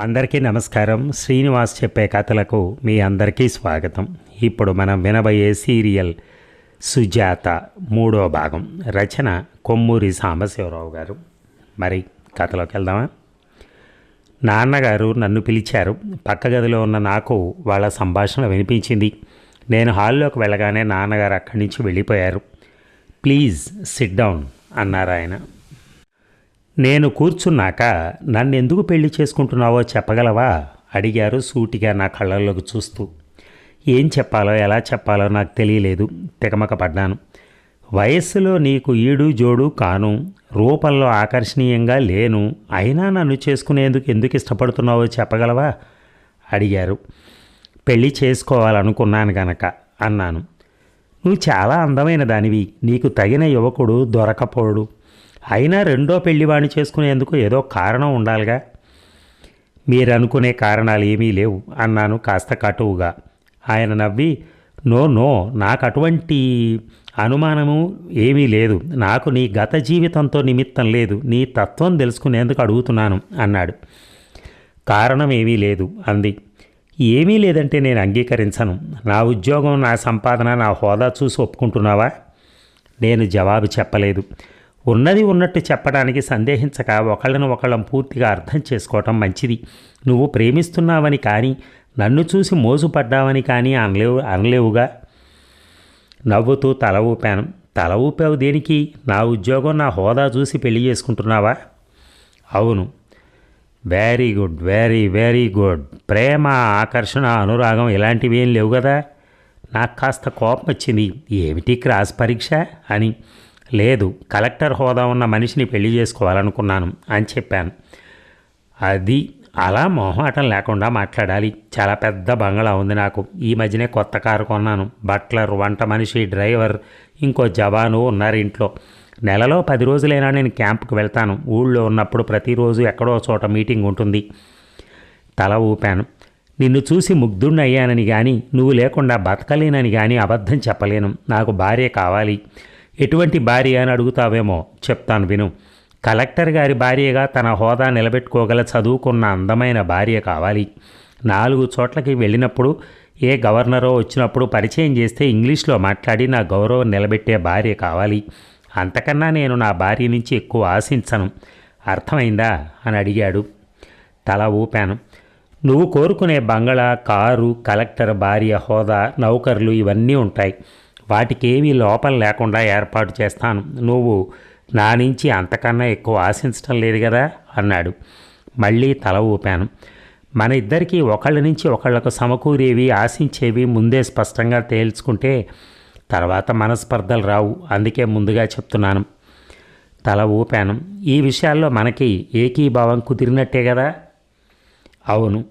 అందరికీ నమస్కారం. శ్రీనివాస్ చెప్పే కథలకు మీ అందరికీ స్వాగతం. ఇప్పుడు మనం వినబోయే సీరియల్ సుజాత మూడో భాగం. రచన కొమ్మూరి సాంబశివరావు గారు. మరి కథలోకి వెళ్దామా? నాన్నగారు నన్ను పిలిచారు. పక్క గదిలో ఉన్న నాకు వాళ్ళ సంభాషణ వినిపించింది. నేను హాల్లోకి వెళ్ళగానే నాన్నగారు అక్కడి నుంచి వెళ్ళిపోయారు. ప్లీజ్ సిట్ డౌన్ అన్నారు ఆయన. నేను కూర్చున్నాక నన్ను ఎందుకు పెళ్ళి చేసుకుంటున్నావో చెప్పగలవా? అడిగారు సూటిగా నా కళ్ళల్లోకి చూస్తూ. ఏం చెప్పాలో ఎలా చెప్పాలో నాకు తెలియలేదు. తికమకపడ్డాను వయస్సులో నీకు ఈడు జోడు కాను. రూపంలో ఆకర్షణీయంగా లేను. అయినా నన్ను చేసుకునేందుకు ఎందుకు ఇష్టపడుతున్నావో చెప్పగలవా? అడిగారు. పెళ్ళి చేసుకోవాలనుకున్నాను గనక అన్నాను. నువ్వు చాలా అందమైన దానివి. నీకు తగిన యువకుడు దొరకపోడు. అయినా రెండో పెళ్ళివాణి చేసుకునేందుకు ఏదో కారణం ఉండాలిగా. మీరు అనుకునే కారణాలు ఏమీ లేవు అన్నాను కాస్త కటువుగా. ఆయన నవ్వి నో నో నాకు అటువంటి అనుమానము ఏమీ లేదు. నాకు నీ గత జీవితంతో నిమిత్తం లేదు. నీ తత్వం తెలుసుకునేందుకు అడుగుతున్నాను అన్నాడు. కారణం ఏమీ లేదు అంది. ఏమీ లేదంటే నేను అంగీకరించను. నా ఉద్యోగం నా సంపాదన నా హోదా చూసి ఒప్పుకుంటున్నావా? నేను జవాబు చెప్పలేదు. ఉన్నది ఉన్నట్టు చెప్పడానికి సందేహించక ఒకళ్ళను ఒకళ్ళం పూర్తిగా అర్థం చేసుకోవటం మంచిది. నువ్వు ప్రేమిస్తున్నావని కానీ నన్ను చూసి మోసుపడ్డావని కానీ అనలేవు అనలేవుగా? నవ్వుతూ తల ఊపాను. తల ఊపావు దేనికి? నా ఉద్యోగం నా హోదా చూసి పెళ్ళి చేసుకుంటున్నావా? అవును. Very good very very good ప్రేమ ఆకర్షణ అనురాగం ఇలాంటివి ఏం లేవు కదా నాకు కాస్త కోపం వచ్చింది ఏమిటి క్రాస్ పరీక్ష? అని. లేదు కలెక్టర్ హోదా ఉన్న మనిషిని పెళ్ళి చేసుకోవాలనుకున్నాను అని చెప్పాను. అది అలా మొహమాటం లేకుండా మాట్లాడాలి. చాలా పెద్ద బంగళా ఉంది నాకు. ఈ మధ్యనే కొత్త కారు కొన్నాను. బట్లర్ వంట మనిషి డ్రైవర్ ఇంకో జవాను ఉన్నారు ఇంట్లో. నెలలో పది రోజులైనా నేను క్యాంప్కి వెళ్తాను. ఊళ్ళో ఉన్నప్పుడు ప్రతిరోజు ఎక్కడో చోట మీటింగ్ ఉంటుంది. తల ఊపాను. నిన్ను చూసి ముగ్ధుణ్ణి అయ్యానని కానీ నువ్వు లేకుండా బతకలేనని కానీ అబద్ధం చెప్పలేను. నాకు భార్య కావాలి. ఎటువంటి భార్య అని అడుగుతావేమో చెప్తాను విను. కలెక్టర్ గారి భార్యగా తన హోదా నిలబెట్టుకోగల చదువుకున్న అందమైన భార్య కావాలి. నాలుగు చోట్లకి వెళ్ళినప్పుడు ఏ గవర్నరో వచ్చినప్పుడు పరిచయం చేస్తే ఇంగ్లీష్లో మాట్లాడి నా గౌరవం నిలబెట్టే భార్య కావాలి. అంతకన్నా నేను నా భార్య నుంచి ఎక్కువ ఆశించను. అర్థమైందా? అని అడిగాడు. తల ఊపాను. నువ్వు కోరుకునే బంగళా కారు కలెక్టర్ భార్య హోదా నౌకర్లు ఇవన్నీ ఉంటాయి. వాటికేవీ లోపం లేకుండా ఏర్పాటు చేస్తాను. నువ్వు నా నుంచి అంతకన్నా ఎక్కువ ఆశించటం లేదు కదా అన్నాడు. మళ్ళీ తల ఊపాను. మన ఇద్దరికీ ఒకళ్ళ నుంచి ఒకళ్ళకు సమకూరేవి ఆశించేవి ముందే స్పష్టంగా తేల్చుకుంటే తర్వాత మనస్పర్ధలు రావు. అందుకే ముందుగా చెప్తున్నాను. తల ఊపాను. ఈ విషయాల్లో మనకి ఏకీభావం కుదిరినట్టే కదా అవును.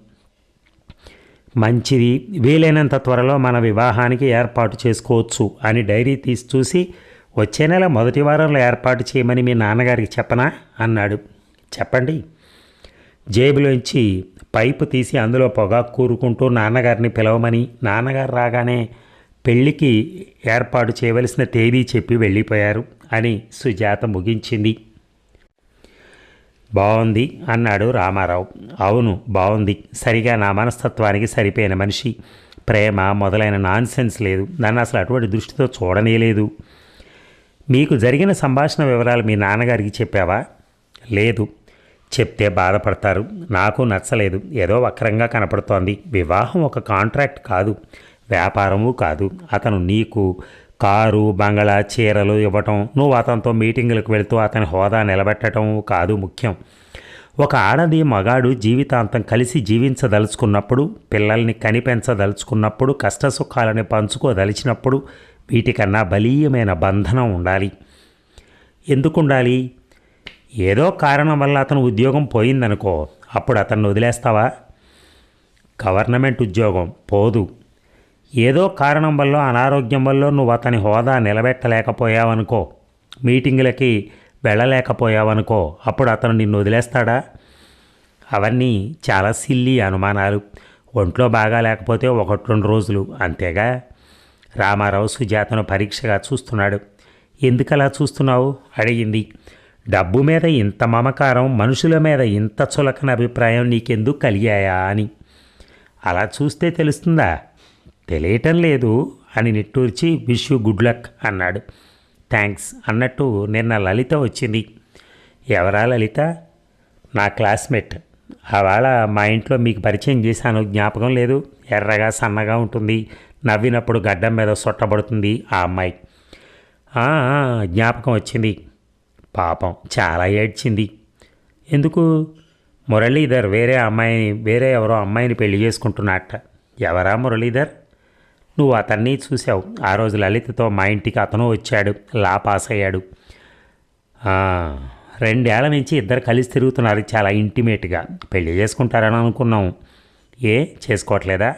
మంచిది. వీలైనంత త్వరలో మన వివాహానికి ఏర్పాటు చేసుకోవచ్చు అని డైరీ తీసి చూసి వచ్చే నెల మొదటి వారంలో ఏర్పాటు చేయమని మీ నాన్నగారికి చెప్పనా? అన్నాడు. చెప్పండి. జేబులోంచి పైపు తీసి అందులో పొగ కూరుకుంటూ నాన్నగారిని పిలవమని నాన్నగారు రాగానే పెళ్ళికి ఏర్పాటు చేయవలసిన తేదీ చెప్పి వెళ్ళిపోయారు అని సుజాత ముగించింది. బాగుంది అన్నాడు రామారావు. అవును బాగుంది సరిగా నా మనస్తత్వానికి సరిపోయిన మనిషి. ప్రేమ మొదలైన నాన్సెన్స్ లేదు. నన్ను అసలు అటువంటి దృష్టితో చూడనే లేదు మీకు జరిగిన సంభాషణ వివరాలు మీ నాన్నగారికి చెప్పావా? లేదు. చెప్తే బాధపడతారు. నాకు నచ్చలేదు. ఏదో వక్రంగా కనపడుతోంది. వివాహం ఒక కాంట్రాక్ట్ కాదు. వ్యాపారము కాదు. అతను నీకు కారు బంగళా చీరలు ఇవ్వటం నువ్వు అతనితో మీటింగులకు వెళుతూ అతని హోదా నిలబెట్టడం కాదు ముఖ్యం. ఒక ఆడది మగాడు జీవితాంతం కలిసి జీవించదలుచుకున్నప్పుడు పిల్లల్ని కనిపెంచదలుచుకున్నప్పుడు కష్టసుఖాలని పంచుకోదలిచినప్పుడు వీటికన్నా బలీయమైన బంధనం ఉండాలి. ఎందుకు ఉండాలి ఏదో కారణం వల్ల అతను ఉద్యోగం పోయిందనుకో అప్పుడు అతన్ని వదిలేస్తావా? గవర్నమెంట్ ఉద్యోగం పోదు. ఏదో కారణం వల్ల అనారోగ్యం వల్ల నువ్వు అతని హోదా నిలబెట్టలేకపోయావనుకో మీటింగులకి వెళ్ళలేకపోయావనుకో అప్పుడు అతను నిన్ను వదిలేస్తాడా? అవన్నీ చాలా సిల్లి అనుమానాలు. ఒంట్లో బాగా లేకపోతే ఒకటి రెండు రోజులు అంతేగా? రామారావు సుజాతను పరీక్షగా చూస్తున్నాడు. ఎందుకలా చూస్తున్నావు? అడిగింది. డబ్బు మీద ఇంత మమకారం మనుషుల మీద ఇంత చులకన అభిప్రాయం నీకెందుకు కలిగాయా అని. అలా చూస్తే తెలుస్తుందా? తెలియటం లేదు అని నిట్టూర్చి విష్ యూ గుడ్ లక్ అన్నాడు. థ్యాంక్స్ అన్నట్టు నిన్న లలిత వచ్చింది. ఎవరా లలిత? నా క్లాస్మేట్. ఆవాళ మా ఇంట్లో మీకు పరిచయం చేశాను. జ్ఞాపకం లేదు. ఎర్రగా సన్నగా ఉంటుంది. నవ్వినప్పుడు గడ్డం మీద సొట్టబడుతుంది ఆ అమ్మాయి. జ్ఞాపకం వచ్చింది. పాపం చాలా ఏడ్చింది. ఎందుకు? మురళీధర్ వేరే అమ్మాయిని వేరే ఎవరో అమ్మాయిని పెళ్ళి చేసుకుంటున్నట్ట ఎవరా మురళీధర్? నువ్వు అతన్ని చూసావు ఆ రోజు లలితతో మా ఇంటికి అతను వచ్చాడు. లా పాస్ అయ్యాడు రెండేళ్ళ నుంచి ఇద్దరు కలిసి తిరుగుతున్నారు. చాలా ఇంటిమేట్గా. పెళ్ళి చేసుకుంటారని అనుకున్నాం. ఏ చేసుకోవట్లేదా?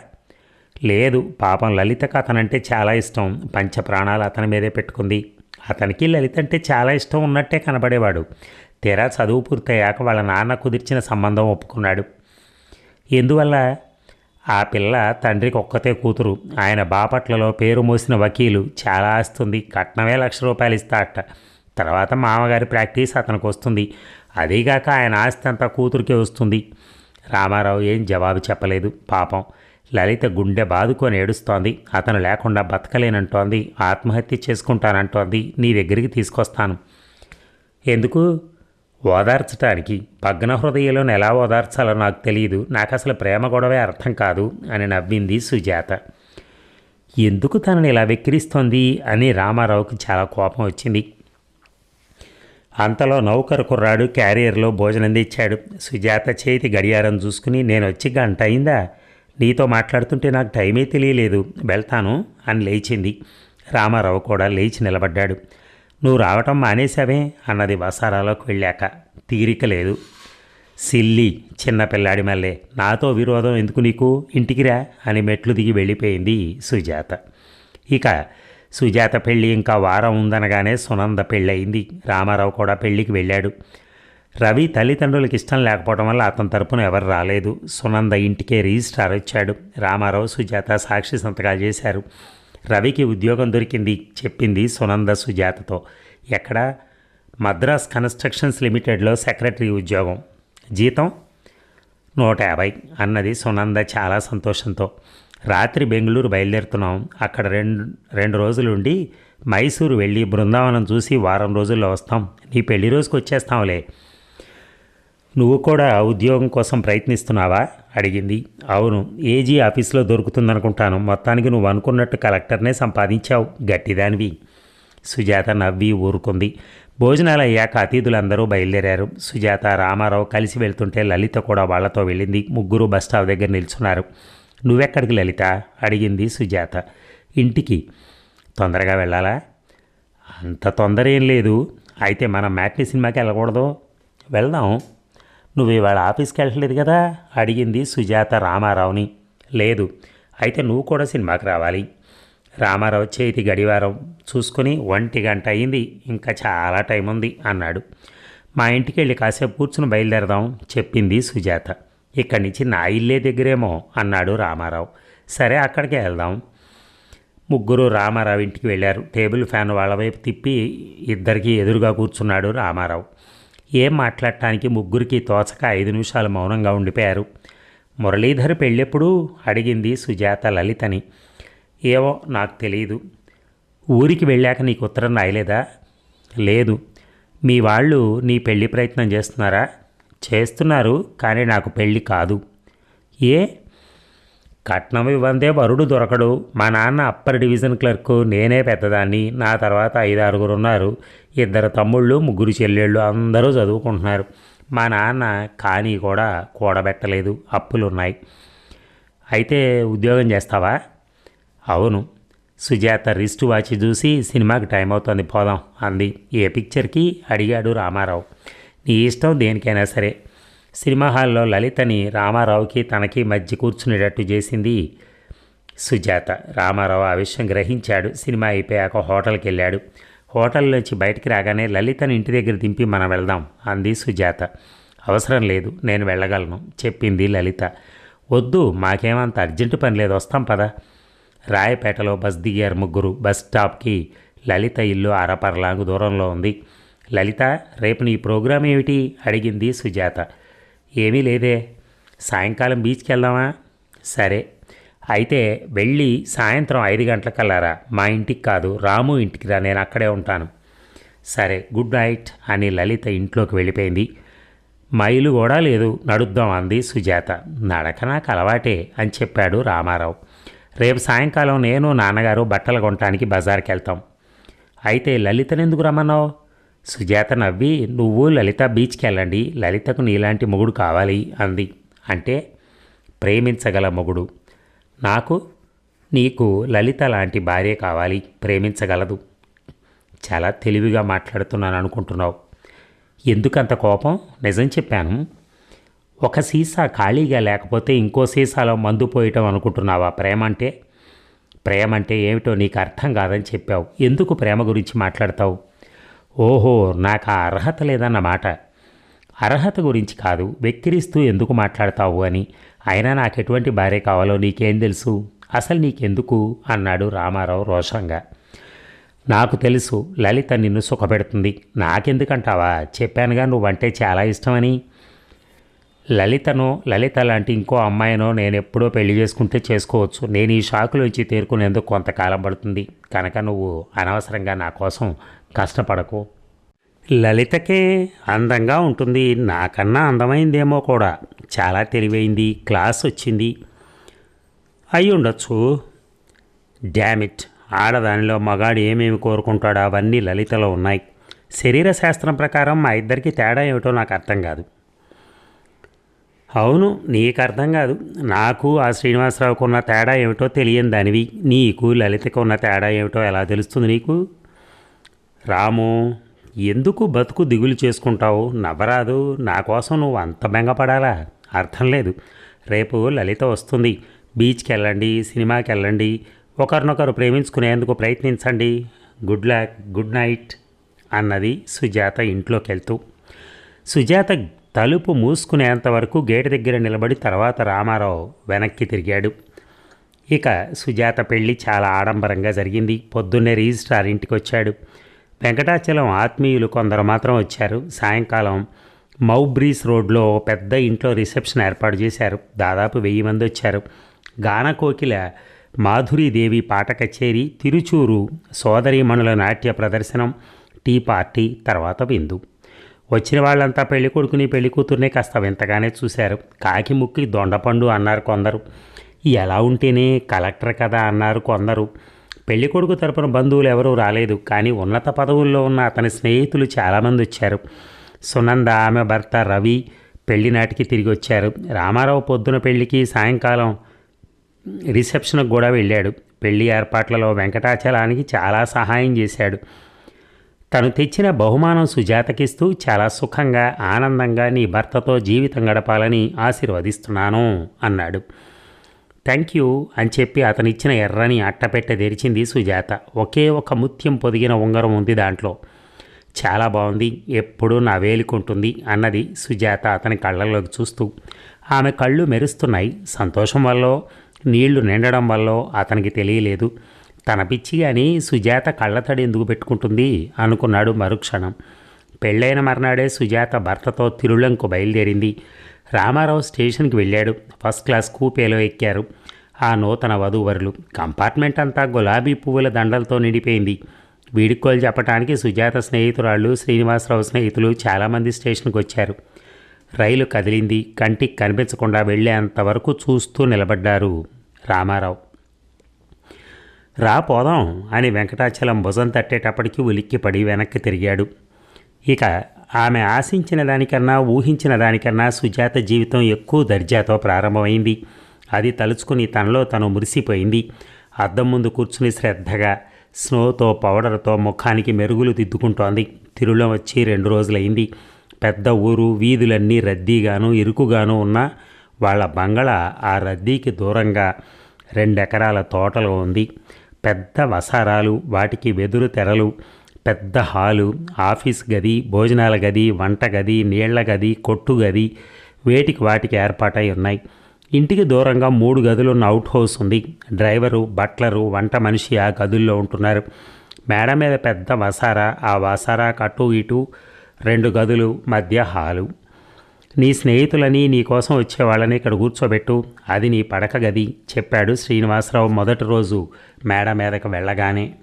లేదు పాపం లలితకు అతనంటే చాలా ఇష్టం. పంచ ప్రాణాలు అతని మీదే పెట్టుకుంది. అతనికి లలిత అంటే చాలా ఇష్టం ఉన్నట్టే కనబడేవాడు. తీరా చదువు పూర్తయ్యాక వాళ్ళ నాన్న కుదిర్చిన సంబంధం ఒప్పుకున్నాడు. ఎందువల్ల? ఆ పిల్ల తండ్రికి ఒక్కతే కూతురు. ఆయన బాపట్లలో పేరు మోసిన వకీలు. చాలా ఆస్తుంది. కట్నమే లక్ష రూపాయలు ఇస్తాట తర్వాత మామగారి ప్రాక్టీస్ అతనికి వస్తుంది అదీగాక ఆయన ఆస్తి అంతా కూతురికే వస్తుంది. రామారావు ఏం జవాబు చెప్పలేదు. పాపం లలిత గుండె బాదుకొని ఏడుస్తోంది. అతను లేకుండా బతకలేనంటోంది. ఆత్మహత్య చేసుకుంటానంటోంది. నీ దగ్గరికి తీసుకొస్తాను. ఎందుకు? ఓదార్చటానికి భగ్న హృదయంలోని ఎలా ఓదార్చాలో నాకు తెలియదు నాకు అసలు ప్రేమ గొడవే అర్థం కాదు అని నవ్వింది సుజాత. ఎందుకు తనని ఇలా వెక్కిరిస్తోంది అని రామారావుకి చాలా కోపం వచ్చింది. అంతలో నౌకరు కుర్రాడు క్యారియర్లో భోజనం తెచ్చాడు. సుజాత చేతి గడియారం చూసుకుని నేను వచ్చి గంట అయిందా? నీతో మాట్లాడుతుంటే నాకు టైమే తెలియలేదు. వెళ్తాను అని లేచింది. రామారావు కూడా లేచి నిలబడ్డాడు. నువ్వు రావటం మానేశావే అన్నది వసారాలోకి వెళ్ళాక. తీరిక లేదు. సిల్లి చిన్నపిల్లాడి మళ్ళీ నాతో విరోధం ఎందుకు నీకు? ఇంటికి రా అని మెట్లు దిగి వెళ్ళిపోయింది సుజాత. ఇక సుజాత పెళ్ళి ఇంకా వారం ఉందనగానే సునంద పెళ్ళయింది. రామారావు కూడా పెళ్ళికి వెళ్ళాడు. రవి తల్లిదండ్రులకు ఇష్టం లేకపోవడం వల్ల అతని తరపున ఎవరు రాలేదు. సునంద ఇంటికే రిజిస్ట్రార్ వచ్చాడు. రామారావు సుజాత సాక్షి సంతకాలు చేశారు. రవికి ఉద్యోగం దొరికింది చెప్పింది సునంద సుజాతతో. ఎక్కడ? మద్రాస్ కన్స్ట్రక్షన్స్ లిమిటెడ్లో సెక్రటరీ ఉద్యోగం. జీతం? నూట యాభై అన్నది సునంద చాలా సంతోషంతో. రాత్రి బెంగళూరు బయలుదేరుతున్నాం. అక్కడ రెండు రెండు రోజులుండి మైసూరు వెళ్ళి బృందావనం చూసి వారం రోజుల్లో వస్తాం. నీ పెళ్ళి రోజుకి వచ్చేస్తాంలే నువ్వు కూడా ఉద్యోగం కోసం ప్రయత్నిస్తున్నావా? అడిగింది. అవును ఏజీ ఆఫీస్లో దొరుకుతుందనుకుంటాను. మొత్తానికి నువ్వు అనుకున్నట్టు కలెక్టర్నే సంపాదించావు గట్టిదానివి. సుజాత నవ్వి ఊరుకుంది. భోజనాలు అయ్యాక అతిథులందరూ బయలుదేరారు. సుజాత రామారావు కలిసి వెళ్తుంటే లలిత కూడా వాళ్ళతో వెళ్ళింది. ముగ్గురు బస్ దగ్గర నిల్చున్నారు. నువ్వెక్కడికి లలిత? అడిగింది సుజాత. ఇంటికి. తొందరగా వెళ్ళాలా? అంత తొందర ఏం లేదు. అయితే మనం మ్యాట్ని సినిమాకి వెళ్ళకూడదు. వెళ్దాం. నువ్వు ఇవాళ ఆఫీస్కి వెళ్ళలేదు కదా? అడిగింది సుజాత రామారావుని. లేదు అయితే నువ్వు కూడా సినిమాకి రావాలి. రామారావు చేతి గడివారం చూసుకొని ఒంటి గంట అయింది. ఇంకా చాలా టైం ఉంది అన్నాడు. మా ఇంటికి వెళ్ళి కాసేపు కూర్చుని బయలుదేరదాం చెప్పింది సుజాత. ఇక్కడి నుంచి నా ఇల్లే దగ్గరేమో అన్నాడు రామారావు. సరే అక్కడికే వెళ్దాం. ముగ్గురు రామారావు ఇంటికి వెళ్ళారు. టేబుల్ ఫ్యాన్ వాళ్ళ వైపు తిప్పి ఇద్దరికి ఎదురుగా కూర్చున్నాడు రామారావు. ఏం మాట్లాడటానికి ముగ్గురికి తోచక ఐదు నిమిషాలు మౌనంగా ఉండిపోయారు. మురళీధర్ పెళ్ళెప్పుడు అడిగింది సుజాత లలితని. ఏవో నాకు తెలియదు ఊరికి వెళ్ళాక నీకు ఉత్తరం రాయలేదా? లేదు. మీ వాళ్ళు నీ పెళ్ళి ప్రయత్నం చేస్తున్నారా? చేస్తున్నారు కానీ నాకు పెళ్ళి కాదు. ఏ? కట్నం ఇవ్వందే వరుడు దొరకడు. మా నాన్న అప్పర్ డివిజన్ క్లర్క్ నేనే పెద్దదాన్ని. నా తర్వాత ఐదు ఆరుగురు ఉన్నారు. ఇద్దరు తమ్ముళ్ళు ముగ్గురు చెల్లెళ్ళు అందరూ చదువుకుంటున్నారు. మా నాన్న కానీ కూడా కూడబెట్టలేదు. అప్పులు ఉన్నాయి అయితే ఉద్యోగం చేస్తావా? అవును. సుజాత రిస్ట్ వాచ్ చూసి సినిమాకి టైం అవుతుంది పోదాం అంది. ఏ పిక్చర్కి? అడిగాడు రామారావు. నీ ఇష్టం దేనికైనా సరే. సినిమా హాల్లో లలితని రామారావుకి తనకి మధ్య కూర్చునేటట్టు చేసింది సుజాత. రామారావు ఆ విషయం గ్రహించాడు. సినిమా అయిపోయాక హోటల్కి వెళ్ళాడు హోటల్లోంచి బయటికి రాగానే లలితని ఇంటి దగ్గర దింపి మనం వెళ్దాం అంది సుజాత. అవసరం లేదు నేను వెళ్ళగలను చెప్పింది లలిత. వద్దు మాకేమంత అర్జెంటు పని లేదు వస్తాం పదా. రాయపేటలో బస్ దిగారు ముగ్గురు. బస్ స్టాప్కి లలిత ఇల్లు అరపరలాంగు దూరంలో ఉంది. లలిత రేపు నీ ప్రోగ్రాం ఏమిటి అడిగింది సుజాత. ఏమీ లేదే. సాయంకాలం బీచ్కి వెళ్దామా? సరే. అయితే వెళ్ళి సాయంత్రం ఐదు గంటలకల్లారా? మా ఇంటికి కాదు రాము ఇంటికి రా నేను అక్కడే ఉంటాను. సరే గుడ్ నైట్ అని లలిత ఇంట్లోకి వెళ్ళిపోయింది. మైలు కూడా లేదు నడుద్దాం అంది సుజాత. నడక నాకు అలవాటే అని చెప్పాడు రామారావు. రేపు సాయంకాలం నేను నాన్నగారు బట్టలు కొనటానికి బజార్కి వెళ్తాం. అయితే లలితనెందుకు రమ్మన్నావు? సుజాత నవ్వి నువ్వు లలిత బీచ్కి వెళ్ళండి లలితకు నీలాంటి మొగుడు కావాలి అంది. అంటే ప్రేమించగల మొగుడు. నాకు నీకు లలిత లాంటి భార్య కావాలి ప్రేమించగలదు. చాలా తెలివిగా మాట్లాడుతున్నాను అనుకుంటున్నావు. ఎందుకంత కోపం? నిజం చెప్పాను. ఒక సీసా ఖాళీగా లేకపోతే ఇంకో సీసాలో మందు పోయటం అనుకుంటున్నావా ప్రేమ అంటే? ప్రేమ అంటే ఏమిటో నీకు అర్థం కాదని చెప్పావు. ఎందుకు ప్రేమ గురించి మాట్లాడతావు? ఓహో నాకు ఆ అర్హత లేదన్నమాట. అర్హత గురించి కాదు వెక్కిరిస్తూ ఎందుకు మాట్లాడతావు అని. అయినా నాకు ఎటువంటి భార్య కావాలో నీకేం తెలుసు? అసలు నీకెందుకు? అన్నాడు రామారావు రోషంగా. నాకు తెలుసు లలిత నిన్ను సుఖపెడుతుంది. నాకెందుకంటావా? చెప్పానుగా నువ్వంటే చాలా ఇష్టమని. లలితనో లలిత లాంటి ఇంకో అమ్మాయినో నేను ఎప్పుడో పెళ్ళి చేసుకుంటే చేసుకోవచ్చు. నేను ఈ షాకులోంచి తేరుకునేందుకు కొంతకాలం పడుతుంది. కనుక నువ్వు అనవసరంగా నా కోసం కష్టపడకు. లలితకే అందంగా ఉంటుంది. నాకన్నా అందమైందేమో కూడా. చాలా తెలివైంది. క్లాస్ వచ్చింది. అయి ఉండొచ్చు డ్యామిట్ ఆడదానిలో మగాడు ఏమేమి కోరుకుంటాడో అవన్నీ లలితలో ఉన్నాయి. శరీర శాస్త్రం ప్రకారం మా ఇద్దరికి తేడా ఏమిటో నాకు అర్థం కాదు. అవును నీకు అర్థం కాదు. నాకు ఆ శ్రీనివాసరావుకు ఉన్న తేడా ఏమిటో తెలియని దానివి. నీకు లలితకు ఉన్న తేడా ఏమిటో ఎలా తెలుస్తుంది నీకు? రాము ఎందుకు బతుకు దిగులు చేసుకుంటావు? నవ్వరాదు. నా కోసం నువ్వు అంత బెంగపడాలా? అర్థం లేదు. రేపు లలిత వస్తుంది. బీచ్కి వెళ్ళండి సినిమాకి వెళ్ళండి ఒకరినొకరు ప్రేమించుకునేందుకు ప్రయత్నించండి. గుడ్ లక్ గుడ్ నైట్ అన్నది సుజాత ఇంట్లోకి వెళ్తూ సుజాత తలుపు మూసుకునేంత వరకు గేటు దగ్గర నిలబడి తర్వాత రామారావు వెనక్కి తిరిగాడు. ఇక సుజాత పెళ్ళి చాలా ఆడంబరంగా జరిగింది. పొద్దున్నే రిజిస్ట్రార్ ఇంటికి వచ్చాడు వెంకటాచలం ఆత్మీయులు కొందరు మాత్రం వచ్చారు. సాయంకాలం మౌబ్రీస్ రోడ్లో పెద్ద ఇంట్లో రిసెప్షన్ ఏర్పాటు చేశారు. దాదాపు వెయ్యి మంది వచ్చారు. గాన కోకిల మాధురీదేవి పాట కచేరి తిరుచూరు సోదరీమణుల నాట్య ప్రదర్శనం టీ పార్టీ తర్వాత విందు. వచ్చిన వాళ్ళంతా పెళ్ళి కొడుకుని పెళ్ళి కూతుర్నే కాస్త వింతగానే చూశారు. కాకి ముక్కి దొండపండు అన్నారు కొందరు. ఎలా ఉంటేనే కలెక్టర్ కదా అన్నారు కొందరు. పెళ్ళికొడుకు తరపున బంధువులు ఎవరూ రాలేదు కానీ ఉన్నత పదవుల్లో ఉన్న అతని స్నేహితులు చాలామంది వచ్చారు. సునంద ఆమె భర్త రవి పెళ్ళి నాటికి తిరిగి వచ్చారు. రామారావు పొద్దున పెళ్ళికి సాయంకాలం రిసెప్షన్కి కూడా వెళ్ళాడు. పెళ్ళి ఏర్పాట్లలో వెంకటాచలానికి చాలా సహాయం చేశాడు. తను తెచ్చిన బహుమానం సుజాతకిస్తూ చాలా సుఖంగా ఆనందంగా నీ భర్తతో జీవితం గడపాలని ఆశీర్వదిస్తున్నాను అన్నాడు. థ్యాంక్ యూ అని చెప్పి అతనిచ్చిన ఎర్రని అట్టపెట్టె తెరిచింది సుజాత. ఒకే ఒక ముత్యం పొదిగిన ఉంగరం ఉంది దాంట్లో. చాలా బాగుంది ఎప్పుడూ నా వేలుకుంటుంది అన్నది సుజాత అతని కళ్ళల్లోకి చూస్తూ. ఆమె కళ్ళు మెరుస్తున్నాయి సంతోషం వల్ల నీళ్ళు నిండడం వల్ల అతనికి తెలియలేదు. తన పిచ్చి అని సుజాత కళ్ళతడి ఎందుకు పెట్టుకుంటుంది అనుకున్నాడు మరుక్షణం. పెళ్ళైన మర్నాడే సుజాత భర్తతో తిరుళంకు బయలుదేరింది. రామారావు స్టేషన్కి వెళ్ళాడు. ఫస్ట్ క్లాస్ కూపేలో ఎక్కారు. ఆ నూతన వధూవరులు. కంపార్ట్మెంట్ అంతా గులాబీ పువ్వుల దండలతో నిండిపోయింది. వీడుకోలు చెప్పడానికి సుజాత స్నేహితురాళ్ళు శ్రీనివాసరావు స్నేహితులు చాలామంది స్టేషన్కి వచ్చారు. రైలు కదిలింది. కంటికి కనిపించకుండా వెళ్ళేంతవరకు చూస్తూ నిలబడ్డారు రామారావు. రా పోదాం అని వెంకటాచలం భుజం తట్టేటప్పటికి ఉలిక్కిపడి వెనక్కి తిరిగాడు. ఇక ఆమె ఆశించిన దానికన్నా ఊహించిన దానికన్నా సుజాత జీవితం ఎక్కువ దర్జాతో ప్రారంభమైంది. అది తలుచుకుని తనలో తను మురిసిపోయింది. అద్దం ముందు కూర్చుని శ్రద్ధగా స్నోతో పౌడర్తో ముఖానికి మెరుగులు దిద్దుకుంటోంది. తిరులం వచ్చి రెండు రోజులైంది. పెద్ద ఊరు వీధులన్నీ రద్దీగాను ఇరుకుగాను ఉన్న వాళ్ళ బంగళా ఆ రద్దీకి దూరంగా రెండెకరాల తోటలో ఉంది. పెద్ద వసారాలు వాటికి వెదురు తెరలు పెద్ద హాలు ఆఫీస్ గది భోజనాల గది వంట గది నీళ్ళ గది కొట్టు గది వేటికి వాటికి ఏర్పాటై ఉన్నాయి. ఇంటికి దూరంగా మూడు గదులున్న అవుట్ హౌస్ ఉంది. డ్రైవరు బట్లరు వంట మనిషి ఆ గదుల్లో ఉంటున్నారు. మేడ మీద పెద్ద వసారా ఆ వసారా అటు ఇటు రెండు గదులు మధ్య హాలు. నీ స్నేహితులని నీకోసం వచ్చేవాళ్ళని వచ్చే వాళ్ళని ఇక్కడ కూర్చోబెట్టు. అది నీ పడక గది చెప్పాడు శ్రీనివాసరావు మొదటి రోజు మేడ మీదకు వెళ్ళగానే.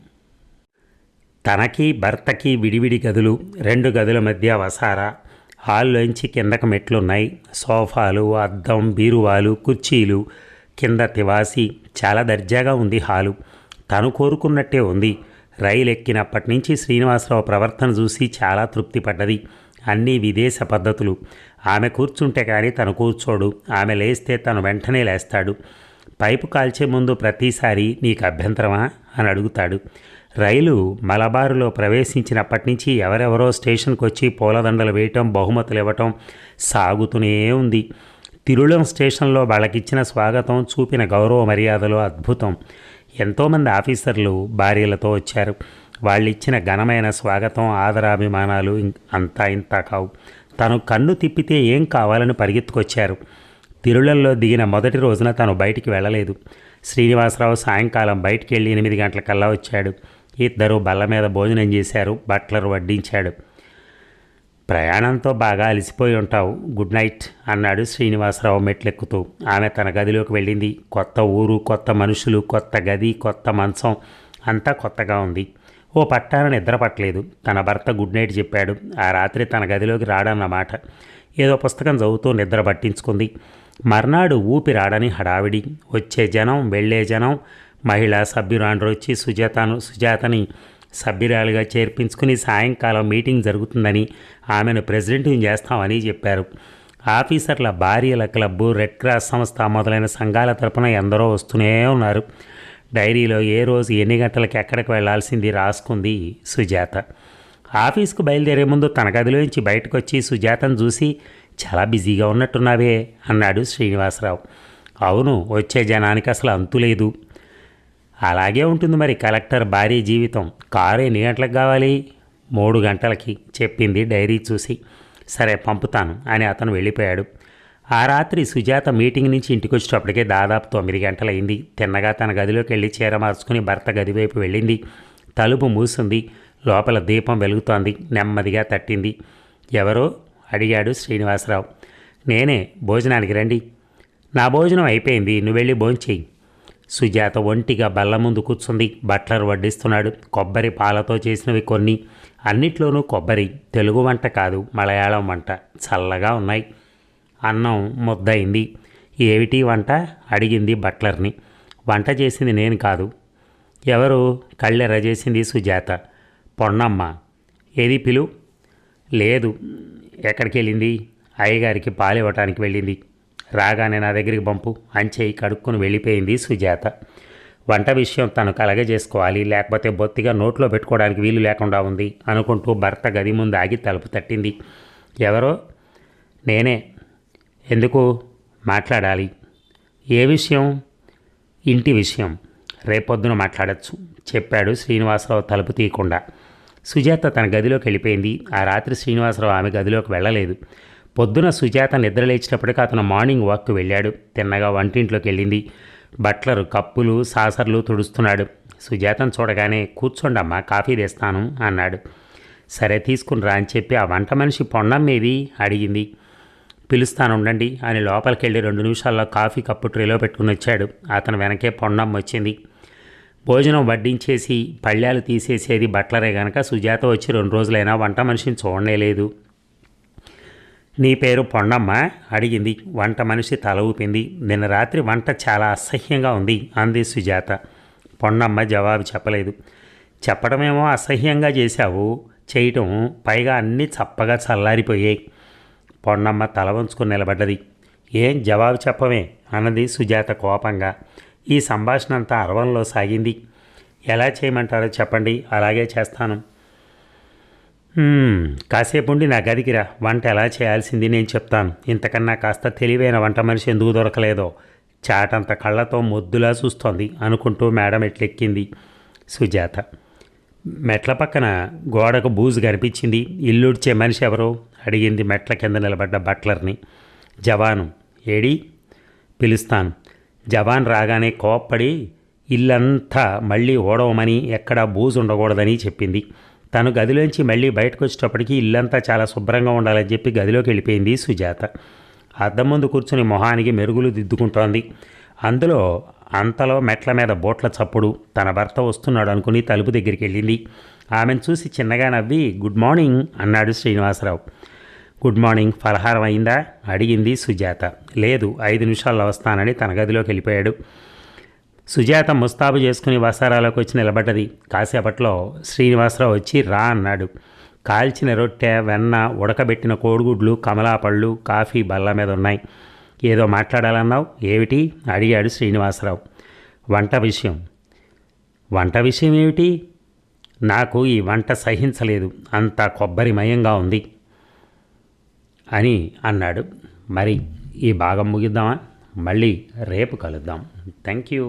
తనకి భర్తకి విడివిడి గదులు రెండు గదుల మధ్య వసారా. హాల్లోంచి కిందకు మెట్లున్నాయి. సోఫాలు అద్దం బీరువాలు కుర్చీలు. కింద తివాసి. చాలా దర్జాగా ఉంది హాలు. తను కోరుకున్నట్టే ఉంది. రైలు ఎక్కినప్పటి నుంచి శ్రీనివాసరావు ప్రవర్తన చూసి చాలా తృప్తి పడ్డది అన్నీ విదేశ పద్ధతులు. ఆమె కూర్చుంటే కానీ తను కూర్చోడు. ఆమె లేస్తే తను వెంటనే లేస్తాడు. పైపు కాల్చే ముందు ప్రతిసారి నీకు అభ్యంతరమా? అని అడుగుతాడు. రైలు మలబారులో ప్రవేశించినప్పటి నుంచి ఎవరెవరో స్టేషన్కి వచ్చి పూలదండలు వేయటం బహుమతులు ఇవ్వటం సాగుతూనే ఉంది. తిరుళం స్టేషన్లో వాళ్ళకిచ్చిన స్వాగతం చూపిన గౌరవ మర్యాదలు అద్భుతం. ఎంతోమంది ఆఫీసర్లు భార్యలతో వచ్చారు. వాళ్ళు ఇచ్చిన ఘనమైన స్వాగతం ఆదరాభిమానాలు ఇం- అంతా ఇంతా కావు. తను కన్ను తిప్పితే ఏం కావాలని పరిగెత్తుకొచ్చారు. తిరుళల్లో దిగిన మొదటి రోజున తను బయటికి వెళ్ళలేదు. శ్రీనివాసరావు సాయంకాలం బయటికి వెళ్ళి ఎనిమిది గంటలకల్లా వచ్చాడు. ఇద్దరు బల్ల మీద భోజనం చేశారు. బట్లర్ వడ్డించాడు. ప్రయాణంతో బాగా అలసిపోయి ఉంటావు. గుడ్ నైట్ అన్నాడు శ్రీనివాసరావు మెట్లెక్కుతూ. ఆమె తన గదిలోకి వెళ్ళింది. కొత్త ఊరు కొత్త మనుషులు కొత్త గది కొత్త మంచం అంతా కొత్తగా ఉంది. ఓ పట్టాన నిద్ర పట్టలేదు. తన భర్త గుడ్ నైట్ చెప్పాడు. ఆ రాత్రి తన గదిలోకి రాడన్నమాట. ఏదో పుస్తకం చదువుతూ నిద్ర పట్టించుకుంది. మర్నాడు ఊపి రాడని హడావిడి. వచ్చే జనం వెళ్ళే జనం మహిళా సభ్యురాండ్రు వచ్చి సుజాతను సుజాతని సభ్యురాలుగా చేర్పించుకుని సాయంకాలం మీటింగ్ జరుగుతుందని ఆమెను ప్రెసిడెంట్ని చేస్తామని చెప్పారు. ఆఫీసర్ల భార్యల క్లబ్బు రెడ్ క్రాస్ సంస్థ మొదలైన సంఘాల తరపున ఎందరో వస్తూనే ఉన్నారు. డైరీలో ఏ రోజు ఎన్ని గంటలకు ఎక్కడికి వెళ్ళాల్సింది రాసుకుంది సుజాత. ఆఫీస్కు బయలుదేరే ముందు తన గదిలోంచి బయటకు వచ్చి సుజాతను చూసి చాలా బిజీగా ఉన్నట్టున్నావే అన్నాడు శ్రీనివాసరావు. అవును వచ్చే జనానికి అసలు అంతులేదు అలాగే ఉంటుంది మరి కలెక్టర్ భారీ జీవితం. కారు ఎన్ని గంటలకు కావాలి? మూడు గంటలకి చెప్పింది డైరీ చూసి. సరే పంపుతాను అని అతను వెళ్ళిపోయాడు. ఆ రాత్రి సుజాత మీటింగ్ నుంచి ఇంటికి వచ్చేటప్పటికే దాదాపు తొమ్మిది గంటలైంది తిన్నగా తన గదిలోకి వెళ్ళి చీర మార్చుకుని భర్త గది వైపు వెళ్ళింది. తలుపు మూసింది. లోపల దీపం వెలుగుతోంది. నెమ్మదిగా తట్టింది. ఎవరో? అడిగాడు శ్రీనివాసరావు. నేనే. భోజనానికి రండి. నా భోజనం అయిపోయింది. నువ్వు వెళ్ళి భోంచేయి. సుజాత ఒంటిగా బల్ల ముందు కూర్చుంది. బట్లర్ వడ్డిస్తున్నాడు. కొబ్బరి పాలతో చేసినవి కొన్ని. అన్నిట్లోనూ కొబ్బరి తెలుగు వంట కాదు మలయాళం వంట. చల్లగా ఉన్నాయి. అన్నం ముద్దయింది. ఏమిటి వంట? అడిగింది బట్లర్ని. వంట చేసింది నేను కాదు. ఎవరు? కళ్ళెర చేసింది సుజాత. పొన్నమ్మ. ఏది పిలు? లేదు. ఎక్కడికి వెళ్ళింది అయ్యగారికి పాలు ఇవ్వటానికి వెళ్ళింది. రాగానే నా దగ్గరికి పంపు. అంచేయి కడుక్కొని వెళ్ళిపోయింది సుజాత. వంట విషయం తను కలగజేసుకోవాలి లేకపోతే బొత్తిగా నోట్లో పెట్టుకోవడానికి వీలు లేకుండా ఉంది అనుకుంటూ భర్త గది ముందు ఆగి తలుపు తట్టింది. ఎవరో? నేనే. ఎందుకు? మాట్లాడాలి. ఏ విషయం? ఇంటి విషయం. రేపొద్దున మాట్లాడచ్చు చెప్పాడు శ్రీనివాసరావు తలుపు తీయకుండా. సుజాత తన గదిలోకి వెళ్ళిపోయింది. ఆ రాత్రి శ్రీనివాసరావు ఆమె గదిలోకి వెళ్ళలేదు. పొద్దున సుజాత నిద్ర లేచినప్పటికీ అతను మార్నింగ్ వాక్కు వెళ్ళాడు. తిన్నగా వంటింట్లోకి వెళ్ళింది. బట్లరు కప్పులు సాసర్లు తుడుస్తున్నాడు. సుజాతను చూడగానే కూర్చోండమ్మా కాఫీ తెస్తాను అన్నాడు. సరే తీసుకుని రా అని చెప్పి ఆ వంట మనిషి పొన్నమ్మేది అడిగింది. పిలుస్తాను ఉండండి అని లోపలికి వెళ్ళి రెండు నిమిషాల్లో కాఫీ కప్పు ట్రేలో పెట్టుకుని వచ్చాడు. అతను వెనకే పొన్నమ్మ వచ్చింది. భోజనం వడ్డించేసి పళ్ళాలు తీసేసేది బట్లరే గనక సుజాత వచ్చి రెండు రోజులైనా వంట మనిషిని చూడనే లేదు. నీ పేరు పొన్నమ్మ అడిగింది. వంట మనిషి తల ఊపింది. నిన్న రాత్రి వంట చాలా అసహ్యంగా ఉంది అంది సుజాత. పొన్నమ్మ జవాబు చెప్పలేదు. చెప్పడమేమో అసహ్యంగా చేశావు. చేయటం పైగా అన్నీ చప్పగా చల్లారిపోయాయి. పొన్నమ్మ తల వంచుకుని నిలబడ్డది. ఏం జవాబు చెప్పమే అన్నది సుజాత కోపంగా. ఈ సంభాషణ అంతా అరవంలో సాగింది. ఎలా చేయమంటారో చెప్పండి. అలాగే చేస్తాను. కాసేపు ఉండి నా గదికి రా. వంట ఎలా చేయాల్సింది నేను చెప్తాను. ఇంతకన్నా కాస్త తెలివైన వంట మనిషి ఎందుకు దొరకలేదో. చాటంత కళ్ళతో మొద్దులా చూస్తోంది అనుకుంటూ మేడం ఎట్లెక్కింది. సుజాత మెట్ల పక్కన గోడకు బూజు కనిపించింది. ఇల్లుడ్చే మనిషి ఎవరు? అడిగింది మెట్ల కింద నిలబడ్డ బట్లర్ని. జవాను ఏడి? పిలుస్తాను. జవాన్ రాగానే కోప్పడి ఇల్లంతా మళ్ళీ ఓడవమని ఎక్కడా బూజు ఉండకూడదని చెప్పింది. తను గదిలోంచి మళ్ళీ బయటకు వచ్చేటప్పటికి ఇల్లంతా చాలా శుభ్రంగా ఉండాలని చెప్పి గదిలోకి వెళ్ళిపోయింది సుజాత. అద్దం ముందు కూర్చుని మొహానికి మెరుగులు దిద్దుకుంటోంది. అందులో అంతలో మెట్ల మీద బోట్ల చప్పుడు తన భర్త వస్తున్నాడు అనుకుని తలుపు దగ్గరికి వెళ్ళింది. ఆమెను చూసి చిన్నగా నవ్వి గుడ్ మార్నింగ్ అన్నాడు శ్రీనివాసరావు. గుడ్ మార్నింగ్ ఫలహారం అయిందా? అడిగింది సుజాత. లేదు ఐదు నిమిషాల్లో వస్తానని తన గదిలోకి వెళ్ళిపోయాడు. సుజాత ముస్తాబు చేసుకుని వసారాలోకి వచ్చి నిలబడ్డది. కాసేపట్లో శ్రీనివాసరావు వచ్చి రా అన్నాడు. కాల్చిన రొట్టె వెన్న ఉడకబెట్టిన కోడిగుడ్లు కమలాపళ్ళు కాఫీ బల్ల మీద ఉన్నాయి. ఏదో మాట్లాడాలన్నావు? ఏమిటి? అడిగాడు శ్రీనివాసరావు. వంట విషయం. వంట విషయం ఏమిటి? నాకు ఈ వంట సహించలేదు. అంత కొబ్బరిమయంగా ఉంది అని అన్నాడు. మరి ఈ భాగం ముగిద్దామా? మళ్ళీ రేపు కలుద్దాం. Thank you